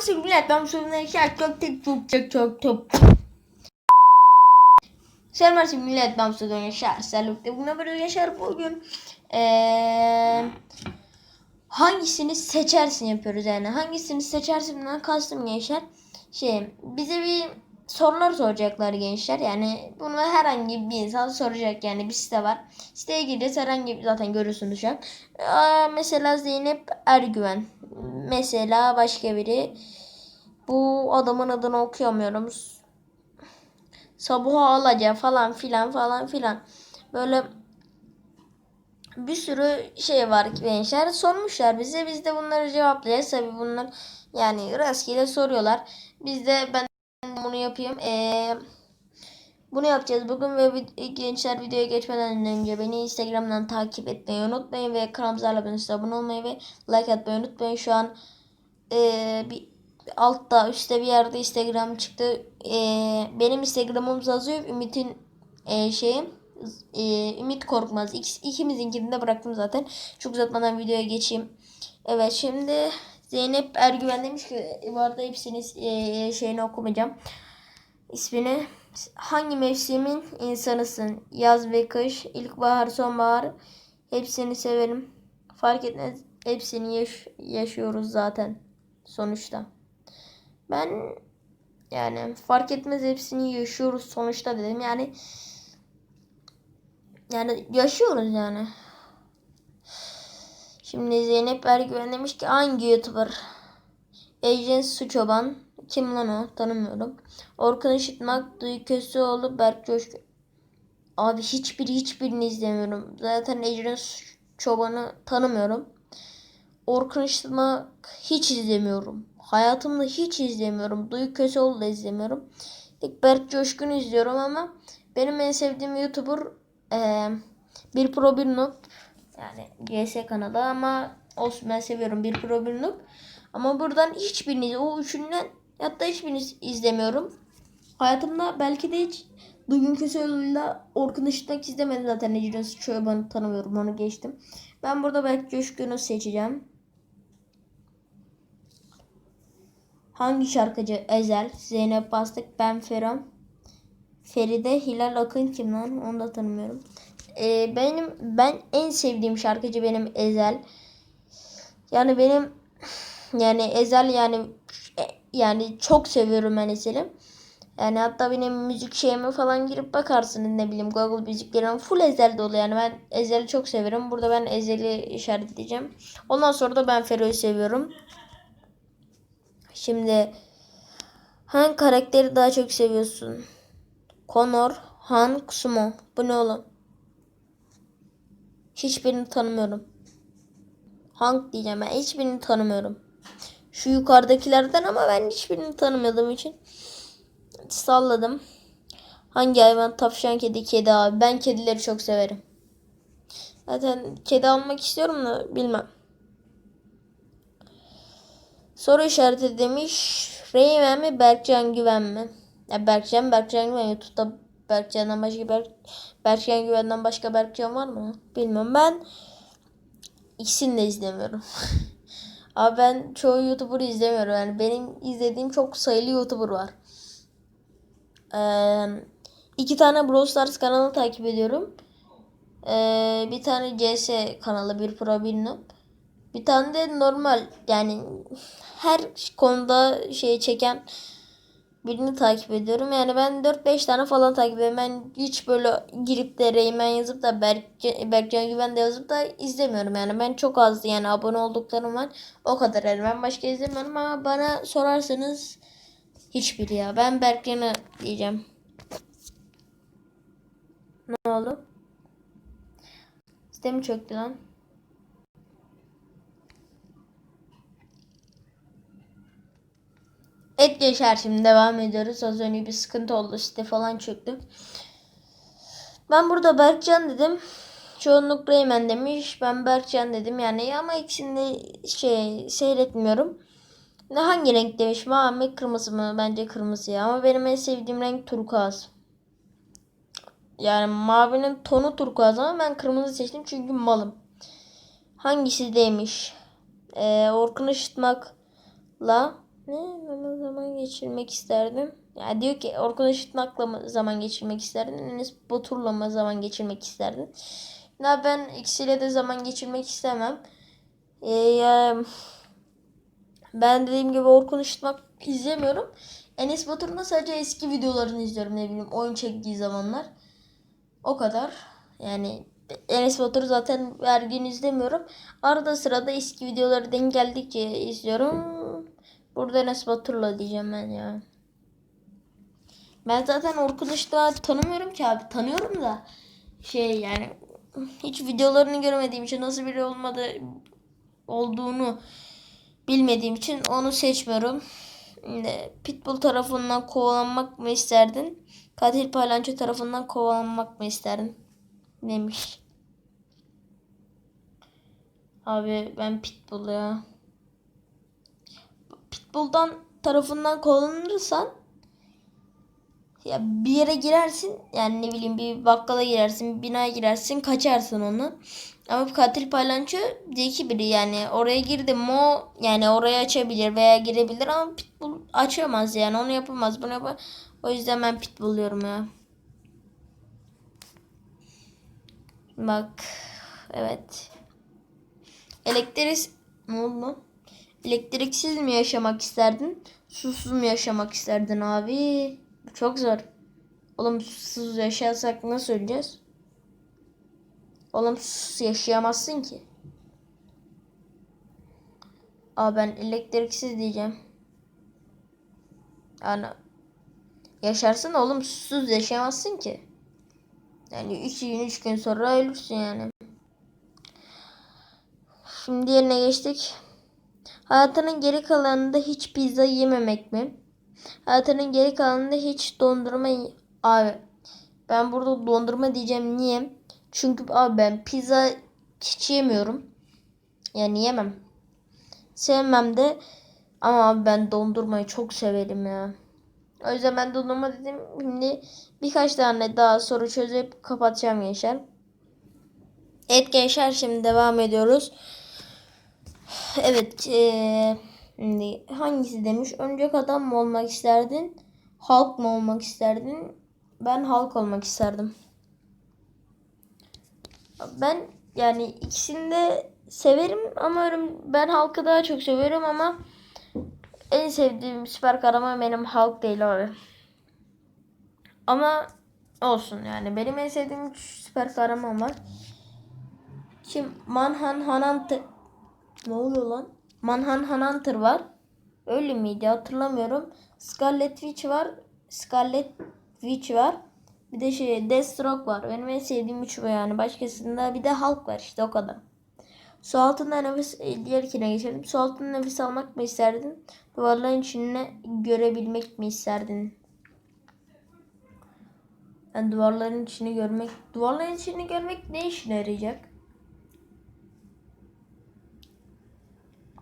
Selamünaleyküm millet. Ben Mustafa Yaşar. Çok tek çok çok çok çok. Selamünaleyküm millet. Ben Mustafa Yaşar. Selamünaleyküm. Bugün böyle Yaşar bugün eee hangisini seçersin yapıyoruz yani. Hangisini seçersin bundan kastım gençler. Şey bize bir sorular soracaklar gençler. Yani bunu herhangi bir insan soracak yani bir site var. Siteye gireceğiz herhangi zaten görüyorsunuz şu an. Aa, mesela Zeynep Ergüven. Mesela başka biri. Bu adamın adını okuyamıyorum. Sabuha Alaca falan filan falan filan. Böyle bir sürü şey var gençler. Sormuşlar bize. Biz de bunları cevaplayacağız. Tabii bunlar yani rastgele soruyorlar. Biz de ben bunu yapayım. Ee, bunu yapacağız bugün ve gençler videoya geçmeden önce beni Instagram'dan takip etmeyi unutmayın ve kanalımıza abone olmayı ve like atmayı unutmayın. Şu an ee, bir altta üstte bir yerde Instagram çıktı. Ee, benim Instagram'ım yazıyor. Ümit'in ee, şeyi ee, Ümit Korkmaz. İkimizinkini de bıraktım zaten. Çok uzatmadan videoya geçeyim. Evet şimdi Zeynep Ergüven demiş ki bu arada hepsini ee, şeyini okumayacağım. İsmini hangi mevsimin insanısın? Yaz ve kış, ilkbahar, sonbahar hepsini severim. Fark etmez hepsini yaş- yaşıyoruz zaten sonuçta. Ben yani fark etmez hepsini yaşıyoruz sonuçta dedim. Yani yani yaşıyoruz yani. Şimdi Zeynep Ergüven demiş ki hangi YouTuber? Ecen Suçoban. Kim lan o? Tanımıyorum. Orkun Işıtmak, Duygu Köseoğlu, Berk Coşku. Abi hiçbiri hiçbirini izlemiyorum. Zaten Ecren Çoban'ı tanımıyorum. Orkun Işıtmak hiç izlemiyorum. Hayatımda hiç izlemiyorum. Duygu Köseoğlu da izlemiyorum. İlk Berk Coşkun'u izliyorum ama benim en sevdiğim YouTuber eee bir Pro bir Noob. Yani GS kanalı ama olsun ben seviyorum bir Pro bir Noob. Ama buradan hiçbirini o üçünden hatta hiçbirini izlemiyorum. Hayatımda belki de hiç Duygun Köseoğlu'yla Orkun Işıtmak izlemedim zaten. Necdet Çoban'ı tanımıyorum onu geçtim. Ben burada belki Coşkun'u seçeceğim. Hangi şarkıcı? Ezel, Zeynep Bastık, Ben Ferhan, Feride, Hilal Akın kim lan? Onu da tanımıyorum. Ee, benim ben en sevdiğim şarkıcı benim Ezel. Yani benim yani Ezel yani e, yani çok seviyorum ben Ezel'i. Yani hatta benim müzik şeyime falan girip bakarsınız ne bileyim Google müziklerim full Ezel dolu yani ben Ezel'i çok severim. Burada ben Ezel'i işaretleyeceğim. Ondan sonra da ben Fero'yu seviyorum. Şimdi hangi karakteri daha çok seviyorsun? Connor, Han, Kusumo. Bu ne oğlum? Hiçbirini tanımıyorum. Hank diyeceğim ben. Hiçbirini tanımıyorum. Şu yukarıdakilerden ama ben hiçbirini tanımadığım için salladım. Hangi hayvan? Tavşan, kedi, kedi abi. Ben kedileri çok severim. Zaten kedi almak istiyorum da bilmem. Soru işareti demiş. Reymen mi Berkcan Güven mi? Ya Berkcan, Berkcan Güven. YouTube'da Berkcan'dan başka Berk, Berkcan Güven'den başka Berkcan var mı? Bilmiyorum. Ben ikisini de izlemiyorum. Abi ben çoğu YouTuber izlemiyorum. Yani benim izlediğim çok sayılı YouTuber var. Ee, iki tane Brawl Stars kanalı takip ediyorum. Ee, bir tane CS kanalı, bir Pro, bir Noob. Bir tane de normal yani her konuda şey çeken birini takip ediyorum. Yani ben 4-5 tane falan takip ediyorum. Ben hiç böyle girip de Reymen yazıp da Berk, Berkcan Güven de yazıp da izlemiyorum. Yani ben çok az yani abone olduklarım var. O kadar yani ben başka izlemiyorum ama bana sorarsanız hiçbiri ya. Ben Berkcan'ı diyeceğim. Ne oldu? Sistemi çöktü lan. Et geçer şimdi devam ediyoruz. Az önce bir sıkıntı oldu. Site falan çöktü. Ben burada Berkcan dedim. Çoğunluk Reymen demiş. Ben Berkcan dedim yani ama ikisini şey seyretmiyorum. Ne hangi renk demiş? Mavi kırmızı mı? Bence kırmızı ya. Ama benim en sevdiğim renk turkuaz. Yani mavinin tonu turkuaz ama ben kırmızı seçtim çünkü malım. Hangisi demiş? Ee, Orkun Işıtmak'la Ne zaman zaman geçirmek isterdim? Ya diyor ki Orkun Işıtmak'la zaman geçirmek isterdin? Enes Batur'la zaman geçirmek isterdin? Ya ben ikisiyle de zaman geçirmek istemem. Ee, ben dediğim gibi Orkun Işıtmak izlemiyorum. Enes Batur'un sadece eski videolarını izliyorum ne bileyim oyun çektiği zamanlar. O kadar. Yani Enes Batur'u zaten her gün izlemiyorum. Arada sırada eski videoları denk geldikçe izliyorum. Burada Enes Batur'la diyeceğim ben ya. Ben zaten Orkun Işıtmak'ı tanımıyorum ki abi. Tanıyorum da şey yani hiç videolarını görmediğim için nasıl biri olmadı olduğunu bilmediğim için onu seçmiyorum. Pitbull tarafından kovalanmak mı isterdin? Katil Paylanço tarafından kovalanmak mı isterdin? Demiş. Abi ben Pitbull ya. Pitbull'dan tarafından kovalanırsan ya bir yere girersin yani ne bileyim bir bakkala girersin bir binaya girersin kaçarsın onu. Ama bu katil paylanço zeki biri yani oraya girdi mi o yani orayı açabilir veya girebilir ama pitbull açamaz yani onu yapamaz bunu yapamaz. O yüzden ben pitbull diyorum ya. Bak evet. Elektrik ne oldu? Elektriksiz mi yaşamak isterdin? Susuz mu yaşamak isterdin abi? Çok zor. Oğlum susuz yaşarsak nasıl öleceğiz? Oğlum susuz yaşayamazsın ki. Aa ben elektriksiz diyeceğim. Yani yaşarsın oğlum susuz yaşayamazsın ki. Yani 3 gün 3 gün sonra ölürsün yani. Şimdi yerine geçtik. Hayatının geri kalanında hiç pizza yememek mi? Hayatının geri kalanında hiç dondurma abi ben burada dondurma diyeceğim niye? Çünkü abi ben pizza hiç yemiyorum. Yani yemem. Sevmem de ama abi ben dondurmayı çok severim ya. O yüzden ben dondurma dedim. Şimdi birkaç tane daha soru çözüp kapatacağım gençler. Evet gençler şimdi devam ediyoruz. Evet. Ee, şimdi hangisi demiş? Örümcek adam mı olmak isterdin? Halk mı olmak isterdin? Ben halk olmak isterdim. Ben yani ikisini de severim ama ben halkı daha çok seviyorum ama en sevdiğim süper kahraman benim Hulk değil abi. Ama olsun yani benim en sevdiğim süper kahraman var. Kim? Manhan Hanantı ne oluyor lan? Manhan Hunter var. Öyle miydi hatırlamıyorum. Scarlet Witch var. Scarlet Witch var. Bir de şey Deathstroke var. Benim en sevdiğim üç bu yani. Başkasında bir de Hulk var işte o kadar. Su altında nefes e, diğerkine geçelim. Su altında nefes almak mı isterdin? Duvarların içine görebilmek mi isterdin? Ben duvarların içini görmek, duvarların içini görmek ne işine yarayacak?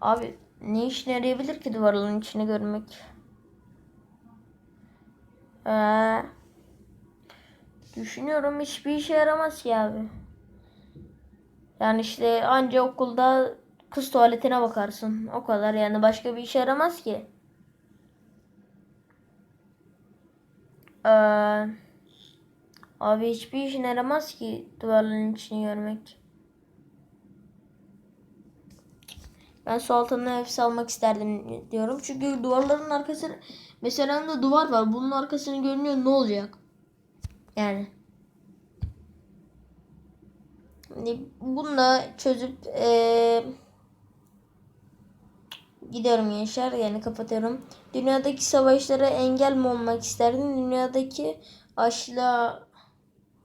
Abi ne işine yarayabilir ki duvarların içini görmek? Ee, düşünüyorum hiçbir işe yaramaz ki abi. Yani işte anca okulda kız tuvaletine bakarsın. O kadar yani başka bir işe yaramaz ki. Ee, abi hiçbir işine yaramaz ki duvarların içini görmek. Ben su altında nefes almak isterdim diyorum. Çünkü duvarların arkası mesela da duvar var. Bunun arkasını görünüyor ne olacak? Yani. Hani Bunu da çözüp eee, gidiyorum gençler. Yani kapatıyorum. Dünyadaki savaşlara engel mi olmak isterdin? Dünyadaki açlığa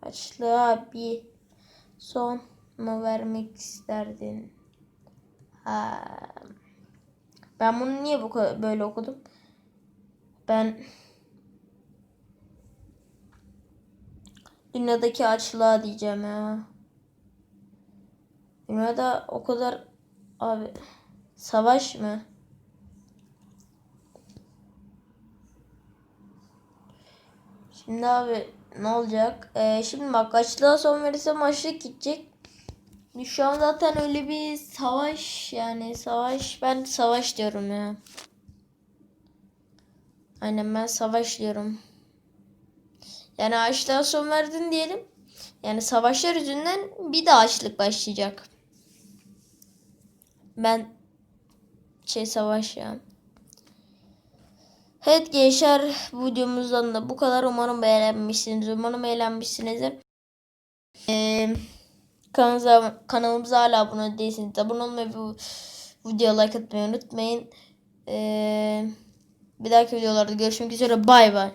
açlığa bir son mu vermek isterdin? Ha. Ben bunu niye bu kadar böyle okudum? Ben dünyadaki açlığa diyeceğim ya. Dünyada o kadar abi savaş mı? Şimdi abi ne olacak? Ee, şimdi bak açlığa son verirsem açlık gidecek. Şu an zaten öyle bir savaş yani savaş ben savaş diyorum ya. Aynen ben savaş diyorum. Yani açlığa son verdin diyelim. Yani savaşlar yüzünden bir de açlık başlayacak. Ben şey savaş ya. Evet gençler bu videomuzdan da bu kadar. Umarım beğenmişsiniz. Umarım eğlenmişsinizdir. Ee, kanalımıza, kanalımıza hala abone değilseniz abone olmayı ve videoya like atmayı unutmayın. Ee, bir dahaki videolarda görüşmek üzere. Bay bay.